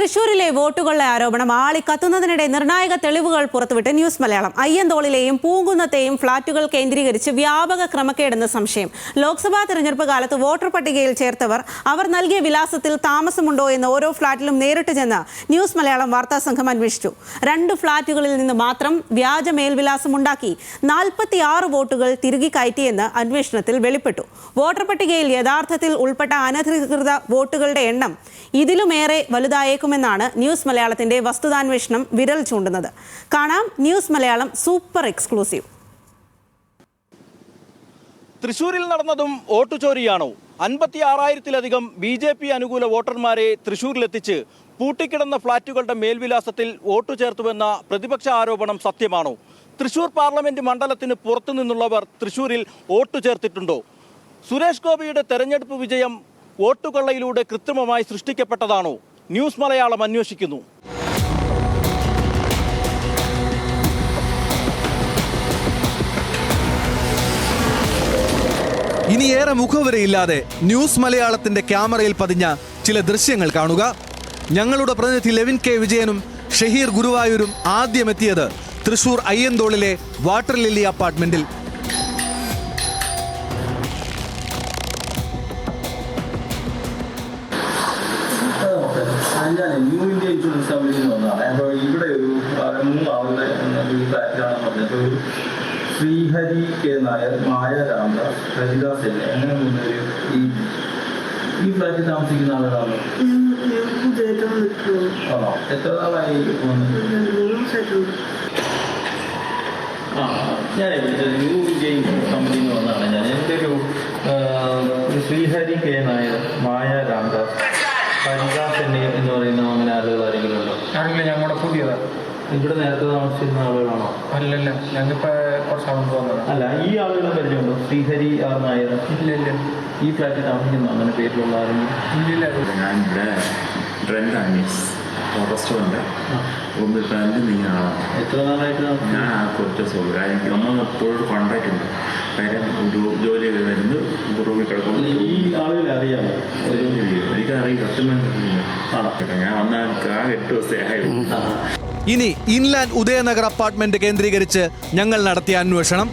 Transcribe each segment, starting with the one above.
തൃശൂരിലെ വോട്ടുകളുടെ ആരോപണം ആളി ആളിക്കത്തുന്നതിനിടെ നിർണായക തെളിവുകൾ പുറത്തുവിട്ട് ന്യൂസ് മലയാളം. അയ്യന്തോളിലെയും പൂങ്കുന്നത്തെയും ഫ്ളാറ്റുകൾ കേന്ദ്രീകരിച്ച് വ്യാപക ക്രമക്കേടെന്ന് സംശയം. ലോക്സഭാ തെരഞ്ഞെടുപ്പ് കാലത്ത് വോട്ടർ പട്ടികയിൽ ചേർത്തവർ അവർ നൽകിയ വിലാസത്തിൽ താമസമുണ്ടോ എന്ന് ഓരോ ഫ്ളാറ്റിലും നേരിട്ട് ചെന്ന് ന്യൂസ് മലയാളം വാർത്താ സംഘം അന്വേഷിച്ചു. രണ്ട് ഫ്ളാറ്റുകളിൽ നിന്ന് മാത്രം വ്യാജ മേൽവിലാസം ഉണ്ടാക്കി നാൽപ്പത്തി ആറ് വോട്ടുകൾ തിരികെ കയറ്റിയെന്ന് അന്വേഷണത്തിൽ വെളിപ്പെട്ടു. വോട്ടർ പട്ടികയിൽ യഥാർത്ഥത്തിൽ ഉൾപ്പെട്ട അനധികൃത വോട്ടുകളുടെ എണ്ണം ഇതിലുമേറെ വലുതായേക്കുമെന്നാണ് ന്യൂസ് മലയാളത്തിന്റെ വസ്തുതാന്വേഷണം വിരൽ ചൂണ്ടുന്നത്. കാണാം ന്യൂസ് മലയാളം സൂപ്പർ എക്സ്ക്ലൂസീവ്. തൃശൂരിൽ നടന്നതും വോട്ട് ചോരിയാണോ? അൻപത്തി ആറായിരത്തിലധികം ബി ജെ പി അനുകൂല വോട്ടർമാരെ തൃശൂരിലെത്തിച്ച് പൂട്ടിക്കിടന്ന ഫ്ളാറ്റുകളുടെ മേൽവിലാസത്തിൽ വോട്ടു ചേർത്തുവെന്ന പ്രതിപക്ഷ ആരോപണം സത്യമാണോ? തൃശൂർ പാർലമെന്റ് മണ്ഡലത്തിന് പുറത്തു നിന്നുള്ളവർ തൃശൂരിൽ വോട്ടു ചേർത്തിട്ടുണ്ടോ? സുരേഷ് ഗോപിയുടെ തെരഞ്ഞെടുപ്പ് വിജയം വോട്ടുകൊള്ളയിലൂടെ കൃത്രിമമായി സൃഷ്ടിക്കപ്പെട്ടതാണോ? ന്യൂസ് മലയാളം അന്വേഷിക്കുന്നു. ഇനി ഏറെ മുഖവരയില്ലാതെ ന്യൂസ് മലയാളത്തിന്റെ ക്യാമറയിൽ പതിഞ്ഞ ചില ദൃശ്യങ്ങൾ കാണുക. ഞങ്ങളുടെ പ്രതിനിധി ലെവിൻ കെ വിജയനും ഷഹീർ ഗുരുവായൂരും ആദ്യമെത്തിയത് തൃശൂർ അയ്യന്തോളിലെ വാട്ടർ ലില്ലി അപ്പാർട്ട്മെന്റിൽ ഞാൻ ന്യൂ ഇന്ത്യ ഇൻഷുറൻസ് കമ്പനി വന്നതാണ് അപ്പോൾ ഇവിടെ ഒരു ആ, മൂന്ന് ഒരു ഫ്ലാറ്റിലാണെന്ന് പറഞ്ഞിട്ട് ഒരു ശ്രീഹരി കെ നായർ മായ രാമദാസ് ഹരിദാസ് എന്നെ അങ്ങനെ മൂന്നുപേര് ഈ ഈ ഫ്ലാറ്റിൽ താമസിക്കുന്ന ആളുകളാണ്. ആണോ? എത്ര നാളായി ആ ഞാൻ ന്യൂ ഇന്ത്യ ഇൻഷുറൻസ് കമ്പനി എന്ന് വന്നതാണ് ഞാൻ എന്റെ ഒരു ശ്രീഹരി കെ നായർ ഹരിദാസ് എന്ന് പറയുന്ന അങ്ങനെ ആളുകൾ ആരെങ്കിലും ഉണ്ടോ ആണെങ്കിലും ഞങ്ങളുടെ പുതിയതാണ് ഇവിടെ നേരത്തെ താമസിച്ചിരുന്ന ആളുകളാണോ? അല്ലല്ല ഞങ്ങളിപ്പോൾ കുറച്ച് മുമ്പ് അല്ല ഈ ആളുകളെ പരിചയമുണ്ടോ? ശ്രീഹരി ആർ നായർ? ഇല്ല ഇല്ല ഈ ഫ്ലാറ്റിൽ താമസിക്കുന്നു? അങ്ങനെ പേരിലുള്ള ആരെങ്കിലും? ഇല്ലില്ല. ഞാൻ ഇവിടെ ഡ്രൈവറാണ് ഒന്ന് പാന്റ് നീങ്ങുന്ന ആളാണ് എത്ര നാളായിട്ട്? ഞാൻ ആ കുറച്ച് സോറി എനിക്ക് നമ്മൾ എപ്പോഴും കോണ്ടാക്ട് ഉണ്ട്. കാര്യം ഒരു ജോലി വരുന്നത് റൂമിൽ കിടക്കുന്നു ഈ ആളുകളെ അറിയാമോ എനിക്കറിയില്ല. സത്യം ഞാൻ വന്ന എനിക്ക് ആ എട്ട് ദിവസമേ ആയുള്ളൂ. ഇനി ഇൻലാൻഡ് ഉദയനഗർ അപ്പാർട്ട്മെന്റ് കേന്ദ്രീകരിച്ച് ഞങ്ങൾ നടത്തിയ അന്വേഷണം.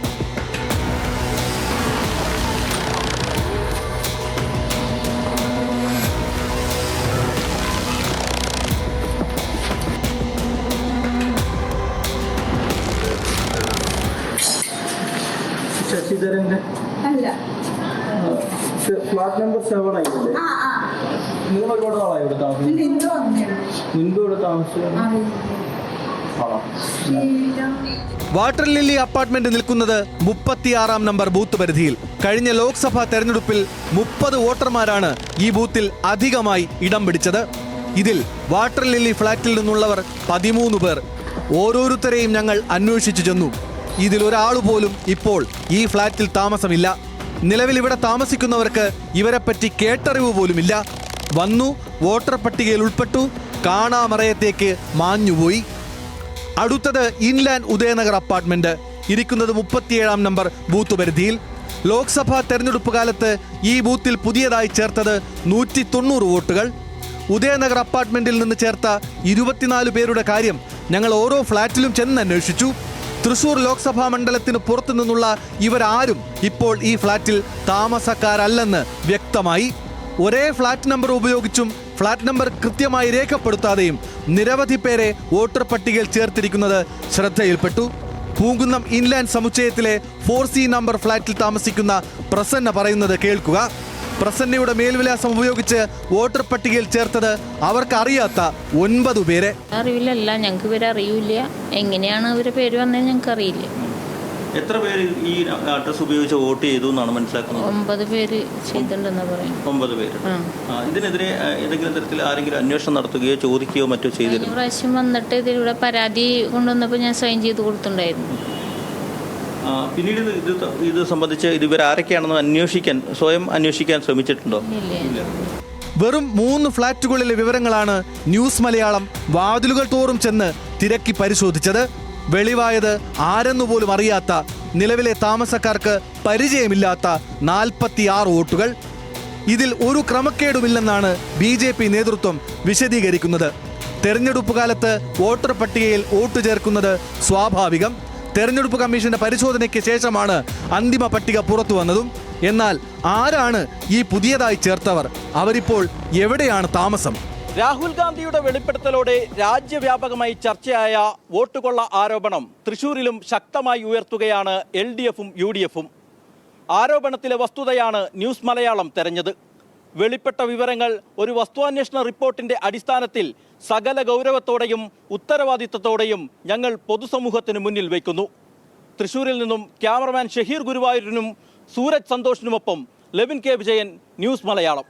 ശശിധരന്റെ? അല്ല. ഫ്ലാറ്റ് നമ്പർ സെവൻ ആയില്ലേ? ആ ആ. നിങ്ങൾ ഒരുപാട് നാളായി ഇവിടെ താമസിക്കും മുൻപ് ഇവിടെ താമസിച്ചു? വാട്ടർ ലില്ലി അപ്പാർട്ട്മെന്റ് നിൽക്കുന്നത് മുപ്പത്തിയാറാം നമ്പർ ബൂത്ത് പരിധിയിൽ. കഴിഞ്ഞ ലോക്സഭാ തെരഞ്ഞെടുപ്പിൽ മുപ്പത് വോട്ടർമാരാണ് ഈ ബൂത്തിൽ അധികമായി ഇടം പിടിച്ചത്. ഇതിൽ വാട്ടർ ലില്ലി ഫ്ളാറ്റിൽ നിന്നുള്ളവർ പതിമൂന്ന് പേർ. ഓരോരുത്തരെയും ഞങ്ങൾ അന്വേഷിച്ചു ചെന്നു. ഇതിൽ ഒരാൾ പോലും ഇപ്പോൾ ഈ ഫ്ളാറ്റിൽ താമസമില്ല. നിലവിൽ ഇവിടെ താമസിക്കുന്നവർക്ക് ഇവരെപ്പറ്റി കേട്ടറിവ് പോലുമില്ല. വന്നു വോട്ടർ പട്ടികയിൽ ഉൾപ്പെട്ടു കാണാമറയത്തേക്ക് മാഞ്ഞുപോയി. അടുത്തത് ഇൻലാൻഡ് ഉദയനഗർ അപ്പാർട്ട്മെന്റ്. ഇരിക്കുന്നത് മുപ്പത്തിയേഴാം നമ്പർ ബൂത്ത് പരിധിയിൽ. ലോക്സഭാ തെരഞ്ഞെടുപ്പ് കാലത്ത് ഈ ബൂത്തിൽ പുതിയതായി ചേർത്തത് നൂറ്റി തൊണ്ണൂറ് വോട്ടുകൾ. ഉദയനഗർ അപ്പാർട്ട്മെന്റിൽ നിന്ന് ചേർത്ത ഇരുപത്തിനാല് പേരുടെ കാര്യം ഞങ്ങൾ ഓരോ ഫ്ളാറ്റിലും ചെന്ന് അന്വേഷിച്ചു. തൃശൂർ ലോക്സഭാ മണ്ഡലത്തിന് പുറത്തു നിന്നുള്ള ഇവരാരും ഇപ്പോൾ ഈ ഫ്ളാറ്റിൽ താമസക്കാരല്ലെന്ന് വ്യക്തമായി. ഒരേ ഫ്ളാറ്റ് നമ്പർ ഉപയോഗിച്ചും ഫ്ളാറ്റ് നമ്പർ കൃത്യമായി രേഖപ്പെടുത്താതെയും നിരവധി പേരെ വോട്ടർ പട്ടികയിൽ ചേർത്തിരിക്കുന്നത് ശ്രദ്ധയിൽപ്പെട്ടു. പൂങ്കുന്നം ഇൻലാൻഡ് സമുച്ചയത്തിലെ ഫോർ സി നമ്പർ ഫ്ളാറ്റിൽ താമസിക്കുന്ന പ്രസന്ന പറയുന്നത് കേൾക്കുക. പ്രസന്നയുടെ മേൽവിലാസം ഉപയോഗിച്ച് വോട്ടർ പട്ടികയിൽ ചേർത്തത് അവർക്ക് അറിയാത്ത ഒൻപത് പേരെ. അറിവില്ലല്ല ഞങ്ങൾക്ക് ഇവരെ അറിയില്ല. എങ്ങനെയാണ് ഇവരെ പേര് വന്നത് ഞങ്ങൾക്ക് അറിയില്ല. എത്ര പേര് ഈ അഡ്രസ് ഉപയോഗിച്ച് വോട്ട് ചെയ്തു എന്നാണ് മനസ്സിലാക്കുന്നത്? ഒമ്പത് പേര് ചെയ്തിട്ടുണ്ടെന്ന് പറയും ഒമ്പത് പേര്. ഇതിനെതിരെ ഏതെങ്കിലും തരത്തിൽ ആരെങ്കിലും അന്വേഷണം നടത്തുകയോ ചോദിക്കുകയോ മറ്റോ ചെയ്തിരുന്നു? പ്രാവശ്യം വന്നിട്ട് ഇതിലൂടെ പരാതി കൊണ്ടുവന്നപ്പോൾ ഞാൻ സൈൻ ചെയ്ത് കൊടുത്തിട്ടുണ്ടായിരുന്നു. പിന്നീട് ഇത് ഇത് സംബന്ധിച്ച് ഇത് ഇവരാരൊക്കെയാണെന്ന് അന്വേഷിക്കാൻ സ്വയം അന്വേഷിക്കാൻ ശ്രമിച്ചിട്ടുണ്ടോ? ഇല്ല വെറും മൂന്ന് ഫ്ളാറ്റുകളിലെ വിവരങ്ങളാണ് ന്യൂസ് മലയാളം വാതിലുകൾ തോറും ചെന്ന് തിരക്കി പരിശോധിച്ചത്. വെളിവായത് ആരെന്നു പോലും അറിയാത്ത നിലവിലെ താമസക്കാർക്ക് പരിചയമില്ലാത്ത നാൽപ്പത്തിയാറ് വോട്ടുകൾ. ഇതിൽ ഒരു ക്രമക്കേടുമില്ലെന്നാണ് ബി ജെ പി നേതൃത്വം വിശദീകരിക്കുന്നത്. തെരഞ്ഞെടുപ്പ് കാലത്ത് വോട്ടർ പട്ടികയിൽ വോട്ട് ചേർക്കുന്നത് സ്വാഭാവികം. തെരഞ്ഞെടുപ്പ് കമ്മീഷന്റെ പരിശോധനയ്ക്ക് ശേഷമാണ് അന്തിമ പട്ടിക പുറത്തു വന്നതും. എന്നാൽ ആരാണ് ഈ പുതിയതായി ചേർത്തവർ? അവരിപ്പോൾ എവിടെയാണ് താമസം? രാഹുൽ ഗാന്ധിയുടെ വെളിപ്പെടുത്തലോടെ രാജ്യവ്യാപകമായി ചർച്ചയായ വോട്ടുകൊള്ള ആരോപണം തൃശൂരിലും ശക്തമായി ഉയർത്തുകയാണ് എൽ ഡി എഫും യു ഡി എഫും. ആരോപണത്തിലെ വസ്തുതയാണ് ന്യൂസ് മലയാളം തെരഞ്ഞത്. വെളിപ്പെട്ട വിവരങ്ങൾ ഒരു വസ്തുവന്വേഷണ റിപ്പോർട്ടിന്റെ അടിസ്ഥാനത്തിൽ സകല ഗൗരവത്തോടെയും ഉത്തരവാദിത്തത്തോടെയും ഞങ്ങൾ പൊതുസമൂഹത്തിന് മുന്നിൽ വയ്ക്കുന്നു തൃശൂരിൽ നിന്നും ക്യാമറമാൻ ഷഹീർ ഗുരുവായൂരിനും സൂരജ് സന്തോഷിനുമൊപ്പം ലെവിൻ കെ വിജയൻ ന്യൂസ് മലയാളം.